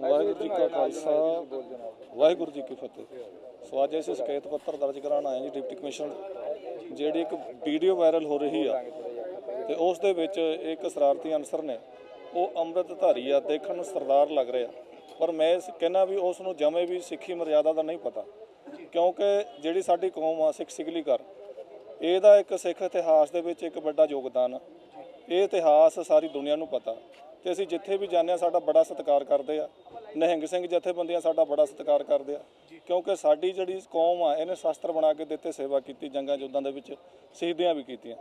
ਵਾਹਿਗੁਰੂ ਜੀ ਕਾ ਖਾਲਸਾ, ਵਾਹਿਗੁਰੂ ਜੀ ਕੀ ਫਤਿਹ। ਸੋ ਅੱਜ ਅਸੀਂ ਸ਼ਿਕਾਇਤ ਪੱਤਰ ਦਰਜ ਕਰਾਉਣ ਆਏ ਜੀ, ਡਿਪਟੀ ਕਮਿਸ਼ਨਰ। ਜਿਹੜੀ ਇੱਕ ਵੀਡੀਓ ਵਾਇਰਲ ਹੋ ਰਹੀ ਆ, ਤੇ ਉਸ ਦੇ ਵਿੱਚ ਇੱਕ ਸ਼ਰਾਰਤੀ ਅਨਸਰ ਨੇ, ਉਹ ਅੰਮ੍ਰਿਤਧਾਰੀ ਆ, ਦੇਖਣ ਨੂੰ ਸਰਦਾਰ ਲੱਗ ਰਿਹਾ। ਪਰ ਮੈਂ ਇਸ- ਕਹਿੰਦਾ ਵੀ ਉਸ ਨੂੰ ਜਮੇ ਵੀ ਸਿੱਖੀ ਮਰਿਆਦਾ ਦਾ ਨਹੀਂ ਪਤਾ, ਕਿਉਂਕਿ ਜਿਹੜੀ ਸਾਡੀ ਕੌਮ ਆ, ਸਿੱਖ ਸਿਗਲੀ ਕਰ ਇਹਦਾ ਇੱਕ ਸਿੱਖ ਇਤਿਹਾਸ ਦੇ ਵਿੱਚ ਇੱਕ ਵੱਡਾ ਯੋਗਦਾਨ ਆ। ਇਹ ਇਤਿਹਾਸ ਸਾਰੀ ਦੁਨੀਆ ਨੂੰ ਪਤਾ। ਤੇ ਅਸੀਂ ਜਿੱਥੇ ਵੀ ਜਾਂਦੇ ਆ ਸਾਡਾ ਬੜਾ ਸਤਿਕਾਰ ਕਰਦੇ ਆ। ਨਿਹੰਗ ਸਿੰਘ ਜਥੇਬੰਦੀਆਂ ਸਾਡਾ ਬੜਾ ਸਤਿਕਾਰ ਕਰਦੇ ਆ। ਕਿਉਂਕਿ ਸਾਡੀ ਜਿਹੜੀ ਕੌਮ ਆ, ਇਹਨੇ ਸ਼ਸਤਰ ਬਣਾ ਕੇ ਦਿੱਤੇ, ਸੇਵਾ ਕੀਤੀ, ਜੰਗਾਂ ਯੁੱਧਾਂ ਦੇ ਵਿੱਚ ਸ਼ਹੀਦੀਆਂ ਵੀ ਕੀਤੀਆਂ।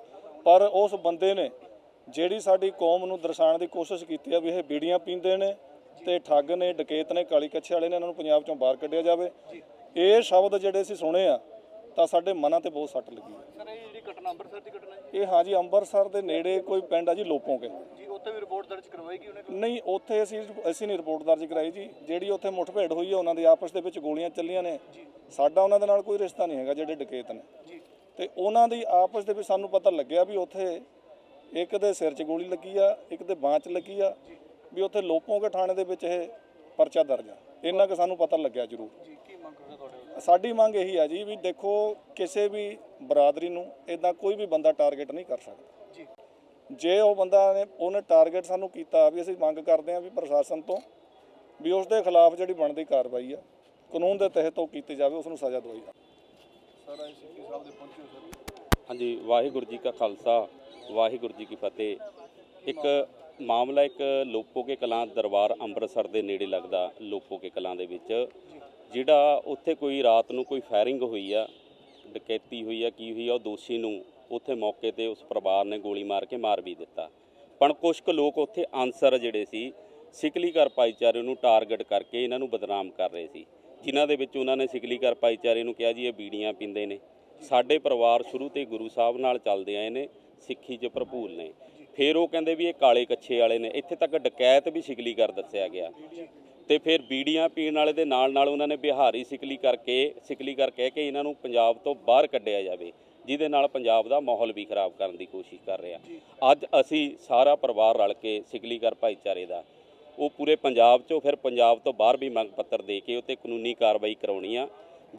ਪਰ ਉਸ ਬੰਦੇ ਨੇ ਜਿਹੜੀ ਸਾਡੀ ਕੌਮ ਨੂੰ ਦਰਸਾਉਣ ਦੀ ਕੋਸ਼ਿਸ਼ ਕੀਤੀ ਆ ਵੀ ਇਹ ਬੀੜੀਆਂ ਪੀਂਦੇ ਨੇ ਤੇ ਠੱਗ ਨੇ, ਡਕੇਤ ਨੇ, ਕਾਲੀ ਕੱਛੇ ਵਾਲੇ ਨੇ ਇਹਨਾਂ ਨੂੰ ਪੰਜਾਬ ਚੋਂ ਬਾਹਰ ਕੱਢਿਆ ਜਾਵੇ। ਇਹ ਸ਼ਬਦ ਜਿਹੜੇ ਅਸੀਂ ਸੁਣੇ ਆ ਤਾਂ ਸਾਡੇ ਮਨਾਂ ਤੇ ਬਹੁਤ ਸੱਟ ਲੱਗੀ ਆ ਸਰ ਇਹ ਜਿਹੜੀ ਘਟਨਾ ਅੰਮ੍ਰਿਤਸਰ ਦੀ ਘਟਨਾ ਹੈ? ਇਹ ਹਾਂਜੀ ਅੰਮ੍ਰਿਤਸਰ ਦੇ ਨੇੜੇ ਕੋਈ ਪਿੰਡ ਆ ਜੀ ਲੋਪੋਂਕੇ ਜੀ ਉੱਥੇ ਵੀ ਰਿਪੋਰਟ ਦਰਜ ਕਰਵਾਏਗੀ ਉਹਨੇ ਨਹੀਂ ਉੱਥੇ ਅਸੀਂ ਅਸੀਂ ਨਹੀਂ ਰਿਪੋਰਟ ਦਰਜ ਕਰਾਈ ਜੀ। ਜਿਹੜੀ ਉੱਥੇ ਮੁੱਠਭੇੜ ਹੋਈ ਹੈ ਉਹਨਾਂ ਦੇ ਆਪਸ ਦੇ ਵਿੱਚ ਗੋਲੀਆਂ ਚੱਲੀਆਂ ਨੇ। ਸਾਡਾ ਉਹਨਾਂ ਦੇ ਨਾਲ ਕੋਈ ਰਿਸ਼ਤਾ ਨਹੀਂ ਹੈਗਾ ਜਿਹੜੇ ਡਕੈਤ ਨੇ। ਜੀ। ਤੇ ਉਹਨਾਂ ਦੀ ਆਪਸ ਦੇ ਵਿੱਚ ਸਾਨੂੰ ਪਤਾ ਲੱਗਿਆ ਵੀ ਉੱਥੇ ਇੱਕ ਦੇ ਸਿਰ 'ਚ ਗੋਲੀ ਲੱਗੀ ਆ ਇੱਕ ਦੇ ਬਾਂਹ 'ਚ ਲੱਗੀ ਆ। ਵੀ ਉੱਥੇ ਲੋਪੋਂਕੇ ਥਾਣੇ ਦੇ ਵਿੱਚ ਇਹ ਪਰਚਾ ਦਰਜ ਆ। ਇੰਨਾ ਕਿ ਸਾਨੂੰ ਪਤਾ ਲੱਗਿਆ ਜ਼ਰੂਰ। ਜੀ। ਕੀ ਮੰਗ ਕਰਦੇ ਤੁਹਾਡੇ ਵੱਲੋਂ? ਸਾਡੀ ਮੰਗ ਇਹੀ ਆ ਜੀ ਵੀ ਦੇਖੋ ਕਿਸੇ ਵੀ ਬਰਾਦਰੀ ਨੂੰ ਇਦਾਂ ਕੋਈ ਵੀ ਬੰਦਾ ਟਾਰਗੇਟ ਨਹੀਂ ਕਰ ਸਕਦਾ। ਜੀ। ਜੇ ਉਹ ਬੰਦਾ ਨੇ ਉਹਨੇ ਟਾਰਗੇਟ ਸਾਨੂੰ ਕੀਤਾ ਵੀ ਅਸੀਂ ਮੰਗ ਕਰਦੇ ਹਾਂ ਵੀ ਪ੍ਰਸ਼ਾਸਨ ਤੋਂ ਵੀ ਉਸ ਦੇ ਖਿਲਾਫ ਜਿਹੜੀ ਬਣਦੀ ਕਾਰਵਾਈ ਆ ਕਾਨੂੰਨ ਦੇ ਤਹਿਤ ਉਹ ਕੀਤੀ ਜਾਵੇ ਉਸ ਨੂੰ ਸਜ਼ਾ ਦਵਾਈ ਜਾਵੇ। ਸਰ ਆਈ ਸਿੱਖੀ ਸਾਹਿਬ ਦੇ ਪਹੁੰਚੇ ਹੋ ਸਰ? ਹਾਂਜੀ ਵਾਹਿਗੁਰੂ ਜੀ ਕਾ ਖਾਲਸਾ ਵਾਹਿਗੁਰੂ ਜੀ ਕੀ ਫਤਿਹ। ਇੱਕ ਮਾਮਲਾ ਇੱਕ ਲੋਪੋਕੇ ਕਲਾਂ ਦਰਬਾਰ ਅੰਮ੍ਰਿਤਸਰ ਦੇ ਨੇੜੇ ਲੱਗਦਾ ਲੋਪੋਕੇ ਕਲਾਂ ਦੇ ਵਿੱਚ। ਜਿਹੜਾ ਉੱਥੇ ਕੋਈ ਰਾਤ ਨੂੰ ਕੋਈ ਫਾਇਰਿੰਗ ਹੋਈ ਆ, ਡਕੈਤੀ ਹੋਈ ਆ, ਕੀ ਹੋਈ ਆ, ਉਹ ਦੋਸ਼ੀ ਨੂੰ ਉੱਥੇ ਮੌਕੇ ਤੇ ਉਸ ਪਰਿਵਾਰ ਨੇ ਗੋਲੀ ਮਾਰ ਕੇ ਮਾਰ ਵੀ ਦਿੱਤਾ। ਪਰ ਕੁਝ ਕੁ ਲੋਕ ਉੱਥੇ ਆਨਸਰ ਜਿਹੜੇ ਸੀ ਸਿਕਲੀਗਰ ਭਾਈਚਾਰੇ ਨੂੰ ਟਾਰਗੇਟ ਕਰਕੇ ਇਹਨਾਂ ਨੂੰ ਬਦਨਾਮ ਕਰ ਰਹੇ ਸੀ। ਜਿਨ੍ਹਾਂ ਦੇ ਵਿੱਚ ਉਹਨਾਂ ਨੇ ਸਿਕਲੀਗਰ ਭਾਈਚਾਰੇ ਨੂੰ ਕਿਹਾ ਜੀ, ਇਹ ਬੀੜੀਆਂ ਪੀਂਦੇ ਨੇ। ਸਾਡੇ ਪਰਿਵਾਰ ਸ਼ੁਰੂ ਤੇ ਗੁਰੂ ਸਾਹਿਬ ਨਾਲ ਚੱਲਦੇ ਆਏ ਨੇ, ਸਿੱਖੀ 'ਚ ਭਰਪੂਰ ਨੇ। ਫਿਰ ਉਹ ਕਹਿੰਦੇ ਵੀ ਇਹ ਕਾਲੇ ਕੱਛੇ ਵਾਲੇ ਨੇ। ਇੱਥੇ ਤੱਕ ਡਕੈਤ ਵੀ ਸਿਕਲੀਗਰ ਦੱਸਿਆ ਗਿਆ। ਤੇ ਫਿਰ ਬੀੜੀਆਂ ਪੀਣ ਵਾਲੇ ਦੇ ਨਾਲ ਨਾਲ ਉਹਨਾਂ ਨੇ ਬਿਹਾਰੀ ਸਿਕਲੀ ਕਰਕੇ ਸਿਕਲੀ ਕਰ ਕਹਿ ਕੇ ਇਹਨਾਂ ਨੂੰ ਪੰਜਾਬ ਤੋਂ ਬਾਹਰ ਕੱਢਿਆ ਜਾਵੇ ਜਿਹਦੇ ਨਾਲ ਪੰਜਾਬ ਦਾ ਮਾਹੌਲ ਵੀ ਖਰਾਬ ਕਰਨ ਦੀ ਕੋਸ਼ਿਸ਼ ਕਰ ਰਿਹਾ। ਅੱਜ ਅਸੀਂ ਸਾਰਾ ਪਰਿਵਾਰ ਰਲ ਕੇ ਸਿਕਲੀਗਰ ਭਾਈਚਾਰੇ ਦਾ ਉਹ ਪੂਰੇ ਪੰਜਾਬ 'ਚੋਂ ਫਿਰ ਪੰਜਾਬ ਤੋਂ ਬਾਹਰ ਵੀ ਮੰਗ ਪੱਤਰ ਦੇ ਕੇ ਉੱਤੇ ਕਾਨੂੰਨੀ ਕਾਰਵਾਈ ਕਰਾਉਣੀ ਆ।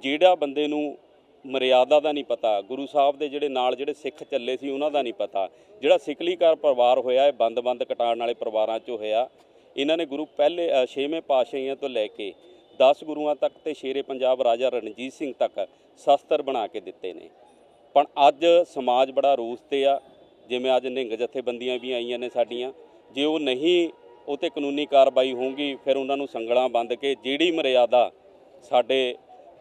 ਜਿਹੜਾ ਬੰਦੇ ਨੂੰ ਮਰਿਆਦਾ ਦਾ ਨਹੀਂ ਪਤਾ ਗੁਰੂ ਸਾਹਿਬ ਦੇ ਜਿਹੜੇ ਨਾਲ ਜਿਹੜੇ ਸਿੱਖ ਚੱਲੇ ਸੀ ਉਹਨਾਂ ਦਾ ਨਹੀਂ ਪਤਾ। ਜਿਹੜਾ ਸਿਕਲੀਕਾਰ ਪਰਿਵਾਰ ਹੋਇਆ ਇਹ ਬੰਦ-ਬੰਦ ਕਟਾਣ ਵਾਲੇ ਪਰਿਵਾਰਾਂ 'ਚੋਂ ਹੋਇਆ ਇਹਨਾਂ ਨੇ ਗੁਰੂ ਪਹਿਲੇ ਅ, ਛੇਵੇਂ ਪਾਤਸ਼ਾਹੀਆਂ ਤੋਂ ਲੈ ਕੇ 10 ਗੁਰੂਆਂ ਤੱਕ ਤੇ ਸ਼ੇਰੇ ਪੰਜਾਬ ਰਾਜਾ ਰਣਜੀਤ ਸਿੰਘ ਤੱਕ ਸ਼ਸਤਰ ਬਣਾ ਕੇ ਦਿੱਤੇ ਨੇ। ਪਰ ਅੱਜ ਸਮਾਜ ਬੜਾ ਰੂਸ ਤੇ ਆ ਜਿਵੇਂ ਅੱਜ ਨਿਹੰਗ ਜਥੇਬੰਦੀਆਂ ਵੀ ਆਈਆਂ ਨੇ ਸਾਡੀਆਂ। ਜੇ ਉਹ ਨਹੀਂ ਉਹ ਤੇ ਕਾਨੂੰਨੀ ਕਾਰਵਾਈ ਹੋਊਗੀ ਫਿਰ ਉਹਨਾਂ ਨੂੰ ਸੰਗਲਾਂ ਬੰਦ ਕੇ ਜਿਹੜੀ ਮਰਿਆਦਾ ਸਾਡੇ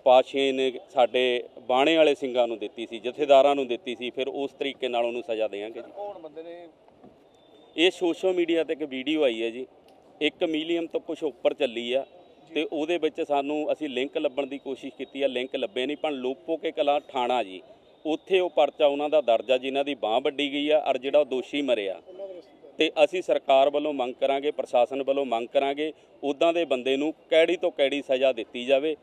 ਪਾਸ਼ੇ ਨੇ ਸਾਡੇ ਬਾਣੇ ਵਾਲੇ ਸਿੰਘਾਂ ਨੂੰ ਦਿੱਤੀ ਸੀ ਜਥੇਦਾਰਾਂ ਨੂੰ ਦਿੱਤੀ ਸੀ ਫਿਰ ਉਸ ਤਰੀਕੇ ਨਾਲ ਉਹਨੂੰ ਸਜ਼ਾ ਦੇਵਾਂਗੇ ਜੀ। ਕੌਣ ਬੰਦੇ ਨੇ? ਇਹ ਸੋਸ਼ਲ ਮੀਡੀਆ ਤੇ ਇੱਕ ਵੀਡੀਓ ਆਈ ਹੈ ਜੀ। 1 ਮਿਲੀਅਨ ਤੋਂ ਕੁਝ ਉੱਪਰ ਚੱਲੀ ਆ ਤੇ ਉਹਦੇ ਵਿੱਚ ਸਾਨੂੰ ਅਸੀਂ ਲਿੰਕ ਲੱਭਣ ਦੀ ਕੋਸ਼ਿਸ਼ ਕੀਤੀ ਆ ਲਿੰਕ ਲੱਭੇ ਨਹੀਂ ਪਰ ਲੋਪੋ ਕੇ ਕਲਾ ਥਾਣਾ ਜੀ। ਉੱਥੇ ਉਹ ਪਰਚਾ ਉਹਨਾਂ ਦਾ ਦਰਜਾ ਜਿਨ੍ਹਾਂ ਦੀ ਬਾਹ ਵੱਡੀ ਗਈ ਆ ਔਰ ਜਿਹੜਾ ਉਹ ਦੋਸ਼ੀ ਮਰਿਆ। ਤੇ ਅਸੀਂ ਸਰਕਾਰ ਵੱਲੋਂ ਮੰਗ ਕਰਾਂਗੇ ਪ੍ਰਸ਼ਾਸਨ ਵੱਲੋਂ ਮੰਗ ਕਰਾਂਗੇ ਉਦਾਂ ਦੇ ਬੰਦੇ ਨੂੰ ਕਿਹੜੀ ਤੋਂ ਕਿਹੜੀ ਸਜ਼ਾ ਦਿੱਤੀ ਜਾਵੇ।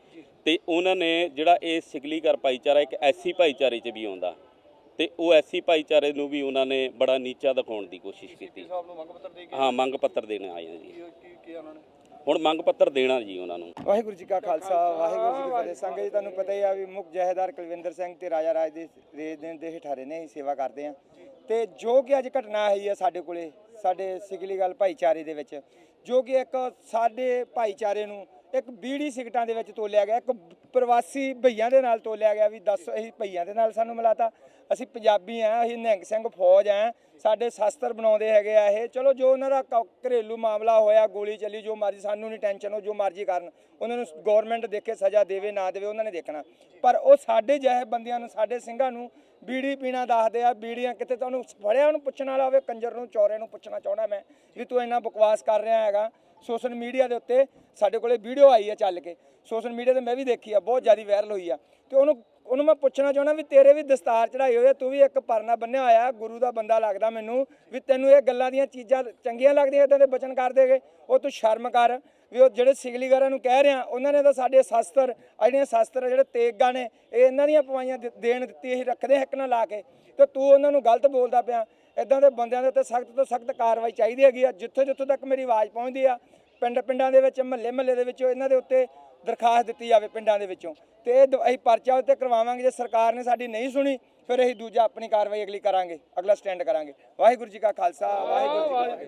ਤੇ ਉਹਨਾਂ ਨੇ ਜਿਹੜਾ ਇਹ ਸਿਗਲੀਗਰ ਭਾਈਚਾਰਾ ਇੱਕ ਐਸੀ ਭਾਈਚਾਰੇ 'ਚ ਵੀ ਆਉਂਦਾ। ਤੇ ਉਹ ਐਸੀ ਭਾਈਚਾਰੇ ਨੂੰ ਵੀ ਉਹਨਾਂ ਨੇ ਬੜਾ ਨੀਚਾ ਦਿਖਾਉਣ ਦੀ ਕੋਸ਼ਿਸ਼ ਕੀਤੀ। ਸਾਹਿਬ ਨੂੰ ਮੰਗ ਪੱਤਰ ਦੇ ਕੇ ਹਾਂ ਮੰਗ ਪੱਤਰ ਦੇਣ ਆਏ ਆ ਜੀ। ਕੀ ਕੀ ਕੀ ਉਹਨਾਂ ਨੇ? ਹੁਣ ਮੰਗ ਪੱਤਰ ਦੇਣਾ ਜੀ ਉਹਨਾਂ ਨੂੰ। ਵਾਹਿਗੁਰੂ ਜੀ ਕਾ ਖਾਲਸਾ ਵਾਹਿਗੁਰੂ ਜੀ ਕੀ ਫਤਿਹ। ਸੰਗਤ ਜੀ ਤੁਹਾਨੂੰ ਪਤਾ ਹੀ ਆ ਵੀ ਮੁੱਖ ਜਹੇਦਾਰ ਕੁਲਵਿੰਦਰ ਸਿੰਘ ਤੇ ਰਾਜਾ ਰਾਜ ਦੇ ਦੇ ਦਿਨ ਦੇ ਹਠਾਰੇ ਨੇ ਹੀ ਸੇਵਾ ਕਰਦੇ ਆ। ਤੇ ਜੋ ਕਿ ਅੱਜ ਘਟਨਾ ਆਈ ਹੈ ਸਾਡੇ ਕੋਲੇ ਸਾਡੇ ਸਿਗਲੀਗਲ ਭਾਈਚਾਰੇ ਦੇ ਵਿੱਚ ਜੋ ਕਿ ਇੱਕ ਸਾਡੇ ਭਾਈਚਾਰੇ ਨੂੰ ਇੱਕ ਬੀੜੀ ਸਿਗਟਾਂ ਦੇ ਵਿੱਚ ਤੋਲਿਆ ਗਿਆ, ਇੱਕ ਪ੍ਰਵਾਸੀ ਭਈਆਂ ਦੇ ਨਾਲ ਤੋਲਿਆ ਗਿਆ ਵੀ ਦੱਸ ਅਸੀਂ ਭਈਆਂ ਦੇ ਨਾਲ ਸਾਨੂੰ ਮਿਲਾਤਾ। ਅਸੀਂ ਪੰਜਾਬੀ ਆ, ਅਸੀਂ ਨਿਹੰਗ ਸਿੰਘ ਫੌਜ ਆ, ਸਾਡੇ ਸ਼ਸਤਰ ਬਣਾਉਂਦੇ ਹੈਗੇ ਆ ਇਹ। ਚਲੋ, ਜੋ ਉਹਨਾਂ ਦਾ ਕ- ਘਰੇਲੂ ਮਾਮਲਾ ਹੋਇਆ, ਗੋਲੀ ਚੱਲੀ, ਜੋ ਮਰਜ਼ੀ, ਸਾਨੂੰ ਨਹੀਂ ਟੈਨਸ਼ਨ ਉਹ ਜੋ ਮਰਜ਼ੀ ਕਰਨ। ਉਹਨਾਂ ਨੂੰ ਗਵਰਨਮੈਂਟ ਦੇਖੇ ਸਜ਼ਾ ਦੇਵੇ, ਨਾ ਦੇਵੇ, ਉਹਨਾਂ ਨੇ ਦੇਖਣਾ। ਪਰ ਉਹ ਸਾਡੇ ਜਿਹੇ ਬੰਦਿਆਂ ਨੂੰ, ਸਾਡੇ ਸਿੰਘਾਂ ਨੂੰ ਬੀੜੀ ਪੀਣਾ ਦੱਸਦੇ ਆ, ਬੀੜੀਆਂ ਕਿਤੇ ਤੁਹਾਨੂੰ ਫੜਿਆ ਨੂੰ ਪੁੱਛਣ ਵਾਲਾ ਹੋਵੇ, ਕੰਜਰ ਨੂੰ, ਚੌਰੇ ਨੂੰ ਪੁੱਛਣਾ ਚਾਹੁੰਦਾ ਮੈਂ ਵੀ ਤੂੰ ਇੰਨਾ ਬਕਵਾਸ ਕਰ ਰਿਹਾ ਹੈਗਾ। ਸੋਸ਼ਲ ਮੀਡੀਆ ਦੇ ਉੱਤੇ ਸਾਡੇ ਕੋਲੇ ਵੀਡੀਓ ਆਈ ਹੈ ਚੱਲ ਕੇ। ਸੋਸ਼ਲ ਮੀਡੀਆ ਤੇ ਮੈਂ ਵੀ ਦੇਖੀ ਆ, ਬਹੁਤ ਜ਼ਿਆਦਾ ਵਾਇਰਲ ਹੋਈ ਆ। ਤੇ ਉਹਨੂੰ ਉਹਨੂੰ ਮੈਂ ਪੁੱਛਣਾ ਚਾਹੁੰਦਾ ਵੀ ਤੇਰੇ ਵੀ ਦਸਤਾਰ ਚੜਾਈ ਹੋਈ ਆ, ਤੂੰ ਵੀ ਇੱਕ ਪਰਨਾ ਬੰਨਿਆ ਹੋਇਆ, ਗੁਰੂ ਦਾ ਬੰਦਾ ਲੱਗਦਾ ਮੈਨੂੰ, ਵੀ ਤੈਨੂੰ ਇਹ ਗੱਲਾਂ ਦੀਆਂ ਚੀਜ਼ਾਂ ਚੰਗੀਆਂ ਲੱਗਦੀਆਂ, ਇਦਾਂ ਦੇ ਬਚਨ ਕਰ ਦੇਗੇ ਉਹ ਤੂੰ ਸ਼ਰਮ ਕਰ, ਵੀ ਉਹ ਜਿਹੜੇ ਸਿਗਲੀਗਰਾਂ ਨੂੰ ਕਹਿ ਰਿਹਾ, ਉਹਨਾਂ ਨੇ ਤਾਂ ਸਾਡੇ ਸ਼ਾਸਤਰ, ਆਹ ਜਿਹੜੀਆਂ ਸ਼ਸਤਰ ਜਿਹੜੇ ਤੇਗਾਂ ਨੇ, ਇਹ ਇਹਨਾਂ ਦੀਆਂ ਪਵਾਈਆਂ ਦੇ- ਦੇਣ ਦਿੱਤੀ, ਅਸੀਂ ਰੱਖਦੇ ਹੱਕ ਨਾਲ ਲਾ ਕੇ, ਤੇ ਤੂੰ ਉਹਨਾਂ ਨੂੰ ਗਲਤ ਬੋਲਦਾ ਪਿਆ, ਇਦਾਂ ਦੇ ਬੰਦਿਆਂ ਦੇ ਉੱਤੇ ਸਖਤ ਤੋਂ ਸਖਤ ਕਾਰਵਾਈ ਚਾਹੀਦੀ ਹੈਗੀ ਆ ਜਿੱਥੇ ਜਿੱਥੋਂ ਤੱਕ ਮੇਰੀ ਆਵਾਜ਼ ਪਹੁੰਚਦੀ ਆ ਪਿੰਡ ਪਿੰਡਾਂ ਦੇ ਵਿੱਚ ਮਹੱਲੇ ਮਹੱਲੇ ਦੇ ਵਿੱਚੋਂ, ਇਹਨਾਂ ਦੇ ਉੱਤੇ ਦਰਖਾਸਤ ਦਿੱਤੀ ਜਾਵੇ ਪਿੰਡਾਂ ਦੇ ਵਿੱਚੋਂ। ਤੇ ਇਹ ਦ- ਅਸੀਂ ਪਰਚਾ ਉੱਤੇ ਕਰਵਾਵਾਂਗੇ, ਜੇ ਸਰਕਾਰ ਨੇ ਸਾਡੀ ਨਹੀਂ ਸੁਣੀ, ਫਿਰ ਅਸੀਂ ਦੂਜਾ ਆਪਣੀ ਕਾਰਵਾਈ ਅਗਲੀ ਕਰਾਂਗੇ, ਅਗਲਾ ਸਟੈਂਡ ਕਰਾਂਗੇ। ਵਾਹਿਗੁਰੂ ਜੀ ਕਾ ਖਾਲਸਾ, ਵਾਹਿਗੁਰੂ ਜੀ ਕੀ ਫਤਿਹ।